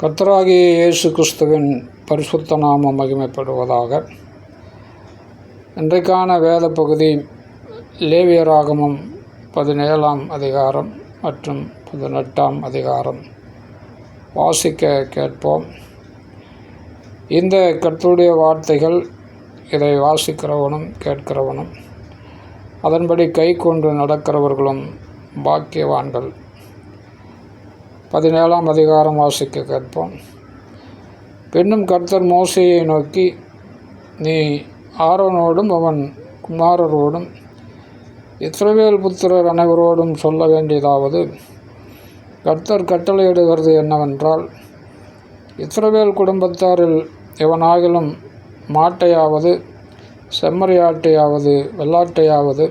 கர்த்தராகிய இயேசு கிறிஸ்துவின் பரிசுத்த நாமம் மகிமைப்படுவதாக. இன்றைக்கான வேத பகுதி லேவியராகமம் பதினேழாம் அதிகாரம் மற்றும் பதினெட்டாம் அதிகாரம். வாசிக்க கேட்போம். இந்த கர்த்தருடைய வார்த்தைகள் இதை வாசிக்கிறவனும் கேட்கிறவனும் அதன்படி கை கொண்டு நடக்கிறவர்களும் பாக்கியவான்கள். பதினேழாம் அதிகாரம் வாசிக்க கேட்போம். பின்னும் கர்த்தர் மோசையை நோக்கி நீ ஆரோனோடும் அவன் குமாரரோடும் இஸ்ரவேல் புத்திரர் அனைவரோடும் சொல்ல வேண்டியதாவது கர்த்தர் கட்டளையிடுகிறது என்னவென்றால் இஸ்ரவேல் குடும்பத்தாரில் எவனாகிலும் மாட்டையாவது செம்மறியாட்டையாவது வெள்ளாட்டையாவது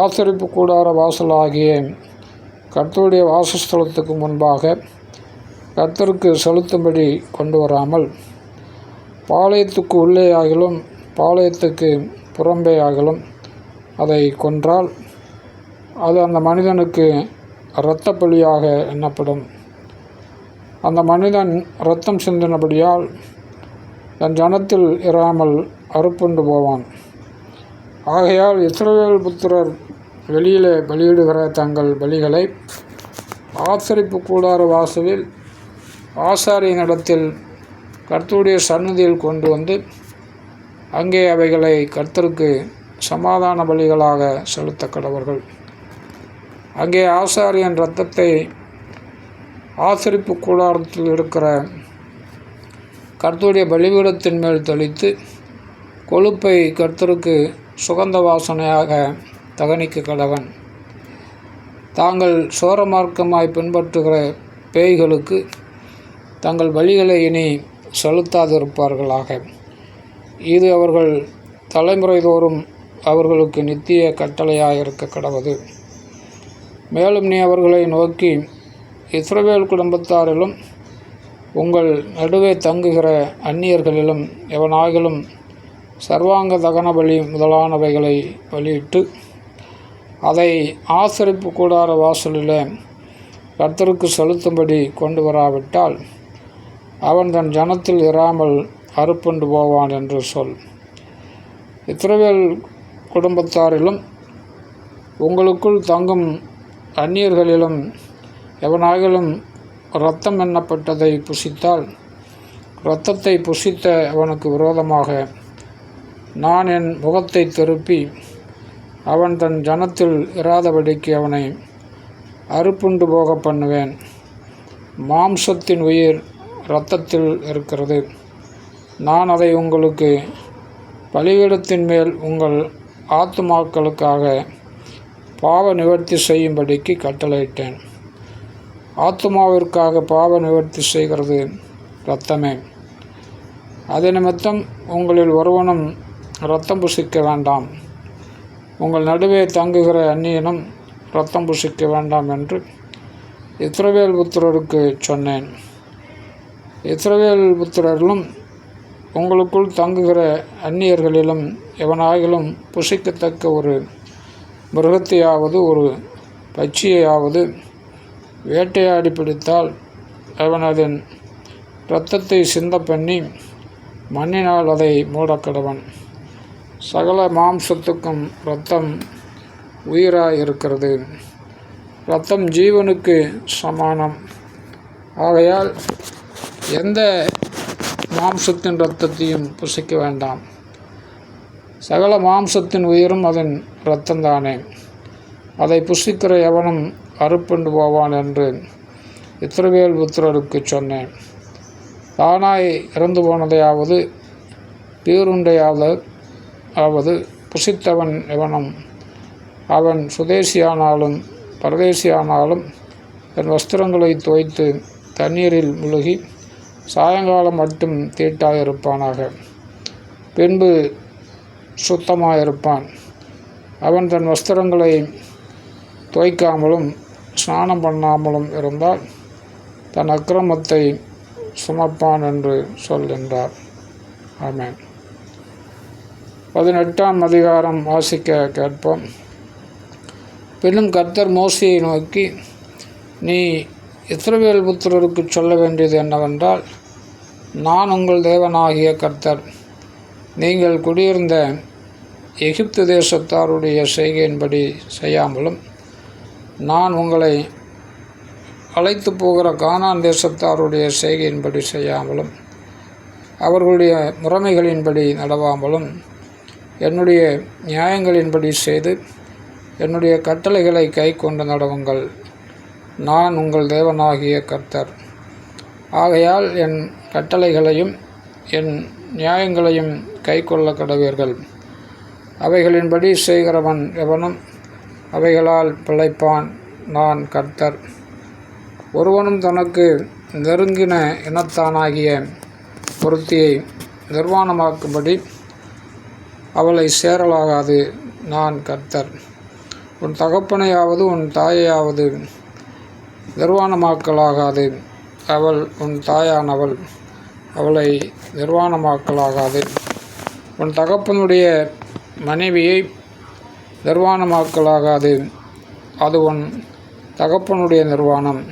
ஆசரிப்பு கூடார வாசலாகிய கர்த்தருடைய வாசஸ்தலத்துக்கு முன்பாக கர்த்தருக்கு செலுத்தும்படி கொண்டு வராமல் பாளையத்துக்கு உள்ளே ஆகிலும் பாளையத்துக்கு புறம்பே ஆகிலும் அதை கொன்றால் அது அந்த மனிதனுக்கு இரத்த எண்ணப்படும். அந்த மனிதன் இரத்தம் சிந்தினபடியால் தன் ஜனத்தில் இராமல் அறுப்புண்டு போவான். ஆகையால் இஸ்ரவேல் புத்திரர் வெளியில் பலியிடுகிற தங்கள் பலிகளை ஆசரிப்பு கூடார வாசலில் ஆசாரியனிடத்தில் கர்த்தருடைய சன்னதியில் கொண்டு வந்து அங்கே அவைகளை கர்த்தருக்கு சமாதான பலிகளாக செலுத்த கடவர்கள். அங்கே ஆசாரியன் இரத்தத்தை ஆசரிப்பு கூடாரத்தில் இருக்கிற கர்த்தருடைய பலிபீடத்தின் மேல் தெளித்து கொழுப்பை கர்த்தருக்கு சுகந்த வாசனையாக தகனிக்க கடவன் தாங்கள் சோரமார்க்கமாய் பின்பற்றுகிற பேய்களுக்கு தங்கள் வழிகளை இனி செலுத்தாதிருப்பார்களாக. இது அவர்கள் தலைமுறை தோறும் அவர்களுக்கு நித்திய கட்டளையாக இருக்க கடவுது. மேலும் நீ அவர்களை நோக்கி இஸ்ரவேல் குடும்பத்தாரிலும் உங்கள் நடுவே தங்குகிற அந்நியர்களிலும் எவனாகிலும் சர்வாங்க தகன பலி முதலானவைகளை வழியிட்டு அதை ஆசரிப்பு கூடார வாசலில் கர்த்தருக்கு செலுத்தும்படி கொண்டு வராவிட்டால் அவன் தன் ஜனத்தில் இராமல் அறுப்புண்டு போவான் என்று சொல். இத்திரவேல் குடும்பத்தாரிலும் உங்களுக்குள் தங்கும் அந்நியர்களிலும் எவனாகிலும் இரத்தம் எண்ணப்பட்டதை புசித்தால் இரத்தத்தை புசித்த அவனுக்கு விரோதமாக நான் என் முகத்தை திருப்பி அவன் தன் ஜனத்தில் இராதபடிக்கு அவனை அறுப்புண்டு போக பண்ணுவேன். மாம்சத்தின் உயிர் இரத்தத்தில் இருக்கிறது. நான் அதை உங்களுக்கு பலிபீடத்தின் மேல் உங்கள் ஆத்துமாக்களுக்காக பாவ நிவர்த்தி செய்யும்படிக்கு கட்டளையிட்டேன். ஆத்துமாவிற்காக பாவ நிவர்த்தி செய்கிறது இரத்தமே. அது நிமித்தம் உங்களில் ஒருவனும் இரத்தம் புசிக்க வேண்டாம். உங்கள் நடுவே தங்குகிற அந்நியனும் ரத்தம் புசிக்க வேண்டாம் என்று இத்திரவேல் புத்திரருக்கு சொன்னேன். இத்திரவேல் புத்திரர்களும் உங்களுக்குள் தங்குகிற அந்நியர்களிலும் எவனாகிலும் புசிக்கத்தக்க ஒரு மிருகத்தையாவது ஒரு பட்சியையாவது வேட்டையாடி பிடித்தால் அவன் அதன் இரத்தத்தை சிந்த பண்ணி மண்ணினால் அதை மூடக்கடவன். சகல மாம்சத்துக்கும் இரத்தம் உயிராக இருக்கிறது இரத்தம் ஜீவனுக்கு சமானம். ஆகையால் எந்த மாம்சத்தின் இரத்தத்தையும் புசிக்க வேண்டாம். சகல மாம்சத்தின் உயிரும் அதன் இரத்தந்தானே அதை புசிக்கிற எவனும் அறுப்புண்டு போவான் என்று இத்திரவேல் புத்திரருக்கு சொன்னேன். தானாய் இறந்து போனதையாவது பேருண்டையாவது ஆவது புசித்தவன் எவனும் அவன் சுதேசியானாலும் பரதேசியானாலும் தன் வஸ்திரங்களை துவைத்து தண்ணீரில் முழுகி சாயங்காலம் மட்டும் தீட்டாயிருப்பானாக. பின்பு சுத்தமாயிருப்பான். அவன் தன் வஸ்திரங்களை துவைக்காமலும் ஸ்நானம் பண்ணாமலும் இருந்தால் தன் அக்கிரமத்தை சுமப்பான் என்று சொல்கின்றார். ஆமேன். பதினெட்டாம் அதிகாரம் வாசிக்க கேட்போம். பின்னும் கர்த்தர் மோசியை நோக்கி நீ இஸ்ரவேல் புத்திரருக்கு சொல்ல வேண்டியது என்னவென்றால் நான் உங்கள் தேவனாகிய கர்த்தர். நீங்கள் குடியிருந்த எகிப்து தேசத்தாருடைய செய்கையின்படி செய்யாமலும் நான் உங்களை அழைத்து போகிற கானான் தேசத்தாருடைய செய்கையின்படி செய்யாமலும் அவர்களுடைய முறைமைகளின்படி நடவாமலும் என்னுடைய நியாயங்களின்படி செய்து என்னுடைய கட்டளைகளை கை கொண்டு நடவுங்கள். நான் உங்கள் தேவனாகிய கர்த்தர். ஆகையால் என் கட்டளைகளையும் என் நியாயங்களையும் கை கொள்ள கடவீர்கள். அவைகளின்படி செய்கிறவன் எவனும் அவைகளால் பிழைப்பான். நான் கர்த்தர். ஒருவனும் தனக்கு நெருங்கின இனத்தானாகிய பொருத்தியை நிர்வாணமாக்கும்படி அவளை சேரலாகாது. நான் கர்த்தர். உன் தகப்பனையாவது உன் தாயையாவது நிர்வாணமாக்கலாகாது. அவள் உன் தாயானவள். அவளை நிர்வாணமாக்கலாகாது. உன் தகப்பனுடைய மனைவியை நிர்வாணமாக்கலாகாது. அது உன் தகப்பனுடைய நிர்வாணம்.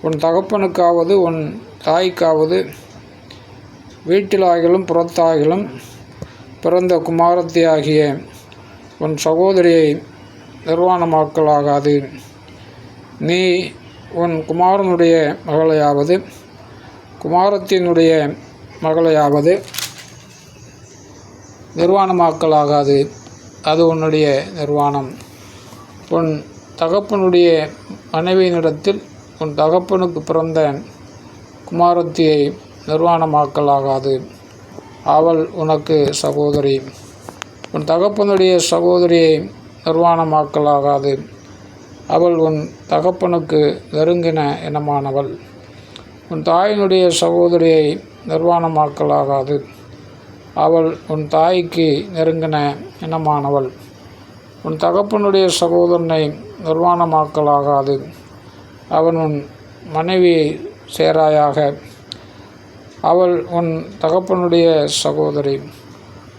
உன் தகப்பனுக்காவது உன் தாய்க்காவது வீட்டிலாகிலும் புறத்தாகிலும் பிறந்த குமாரத்தியாகிய உன் சகோதரியை நிர்வாணமாக்கலாகாது. நீ உன் குமாரனுடைய மகளையாவது குமாரத்தினுடைய மகளையாவது நிர்வாணமாக்கலாகாது. அது உன்னுடைய நிர்வாணம். உன் தகப்பனுடைய மனைவியினிடத்தில் உன் தகப்பனுக்கு பிறந்த குமாரத்தியை நிர்வாணமாக்கலாகாது. அவள் உனக்கு சகோதரி. உன் தகப்பனுடைய சகோதரியை நிர்வாணமாக்கலாகாது. அவள் உன் தகப்பனுக்கு நெருங்கின இனமானவள். உன் தாயினுடைய சகோதரியை நிர்வாணமாக்கலாகாது. அவள் உன் தாய்க்கு நெருங்கின இனமானவள். உன் தகப்பனுடைய சகோதரனை நிர்வாணமாக்கலாகாது. அவன் உன் மனைவியை சேராயாக அவள் உன் தகப்பனுடைய சகோதரி.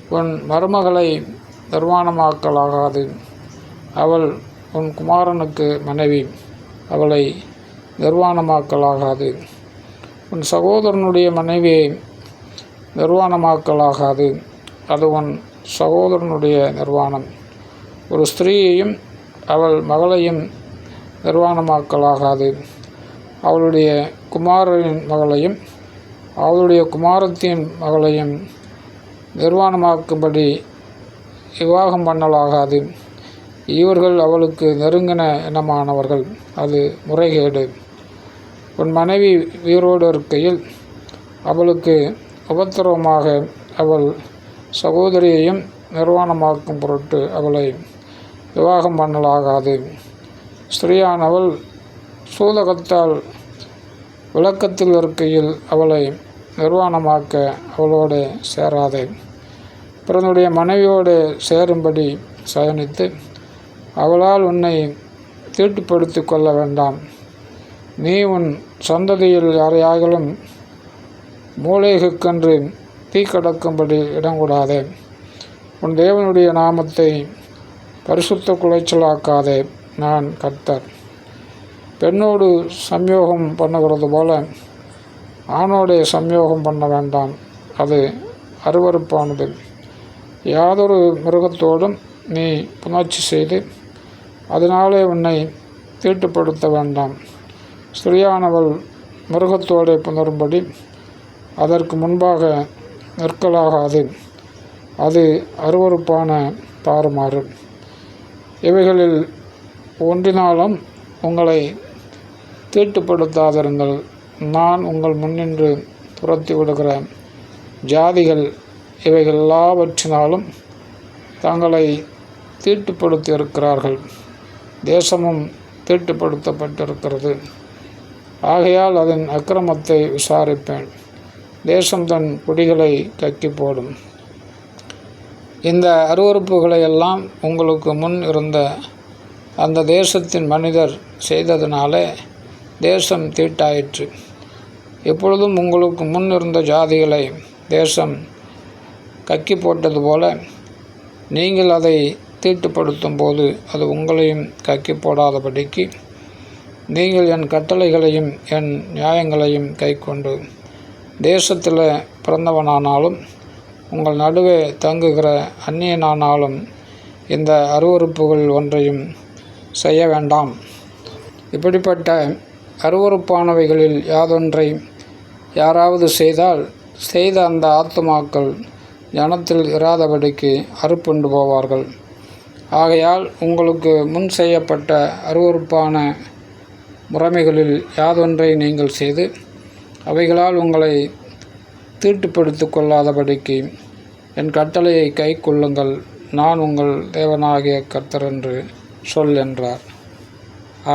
உன் மருமகளை நிர்வாணமாக்கலாகாது. அவள் உன் குமாரனுக்கு மனைவி. அவளை நிர்வாணமாக்கலாகாது. உன் சகோதரனுடைய மனைவியை நிர்வாணமாக்கலாகாது. அது உன் சகோதரனுடைய நிர்வாணம். ஒரு ஸ்திரீயையும் அவள் மகளையும் நிர்வாணமாக்கலாகாது. அவளுடைய குமாரனின் மகளையும் அவளுடைய குமாரத்தின் மகளையும் நிர்வாணமாக்கும்படி விவாகம் பண்ணலாகாது. இவர்கள் அவளுக்கு நெருங்கின இனமானவர்கள். அது முறைகேடு. உன் மனைவி உயிரோடு இருக்கையில் அவளுக்கு உபத்திரவமாக அவள் சகோதரியையும் நிர்வாணமாக்கும் பொருட்டு அவளை விவாகம் பண்ணலாகாது. ஸ்திரீயானவள் சூதகத்தால் விளக்கத்தில் இருக்கையில் அவளை நிர்வாணமாக்க அவளோடு சேராதே. பிறனுடைய மனைவியோடு சேரும்படி சயனித்து அவளால் உன்னை தீட்டுப்படுத்தி கொள்ள வேண்டாம். நீ உன் சந்ததியில் யாரையாகலும் மூளைகுக்கென்று தீ கடக்கும்படி இடங்கூடாதே. உன் தேவனுடைய நாமத்தை பரிசுத்த குலைச்சலாக்காதே. நான் கர்த்தர். பெண்ணோடு சம்யோகம் பண்ணுகிறது போல ஆணோடே சம்யோகம் பண்ண வேண்டாம். அது அருவருப்பானது. யாதொரு மிருகத்தோடும் நீ புணர்ச்சி செய்து அதனாலே உன்னை தீட்டுப்படுத்த வேண்டாம். ஸ்திரியானவள் மிருகத்தோடே புணரும்படி அதற்கு முன்பாக நிற்கலாகாது. அது அருவருப்பான தாறுமாறு. இவைகளில் ஒன்றினாலும் உங்களை தீட்டுப்படுத்தாதிருங்கள். நான் உங்கள் முன்னின்று துரத்தி விடுகிற ஜாதிகள் இவைகள் எல்லாவற்றினாலும் தங்களை தீட்டுப்படுத்தி இருக்கிறார்கள் தேசமும் தீட்டுப்படுத்தப்பட்டிருக்கிறது. ஆகையால் அதன் அக்கிரமத்தை விசாரிப்பேன். தேசம் தன் குடிகளை கக்கி போடும் இந்த அருவறுப்புகளை எல்லாம் உங்களுக்கு முன் இருந்த அந்த தேசத்தின் மனிதர் செய்ததினாலே தேசம் தீட்டாயிற்று. எப்பொழுதும் உங்களுக்கு முன் இருந்த ஜாதிகளை தேசம் கக்கி போட்டது போல நீங்கள் அதை தீட்டுப்படுத்தும் போது அது உங்களையும் கக்கி போடாதபடிக்கு நீங்கள் என் கட்டளைகளையும் என் நியாயங்களையும் கைக்கொண்டு தேசத்தில் பிறந்தவனானாலும் உங்கள் நடுவே தங்குகிற அந்நியனானாலும் இந்த அருவருப்புகள் ஒன்றையும் செய்ய வேண்டாம். இப்படிப்பட்ட அருவருப்பானவைகளில் யாதொன்றை யாராவது செய்தால் செய்த அந்த ஆத்துமாக்கள் ஜனத்தில் இராதபடிக்கு அறுப்புண்டு போவார்கள். ஆகையால் உங்களுக்கு முன் செய்யப்பட்ட அருவருப்பான முறைமைகளில் யாதொன்றை நீங்கள் செய்து அவைகளால் உங்களை தீட்டுப்படுத்தி கொள்ளாதபடிக்கு என் கட்டளையை கை கொள்ளுங்கள். நான் உங்கள் தேவனாகிய கர்த்தர் என்று சொல் என்றார்.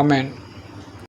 ஆமேன்.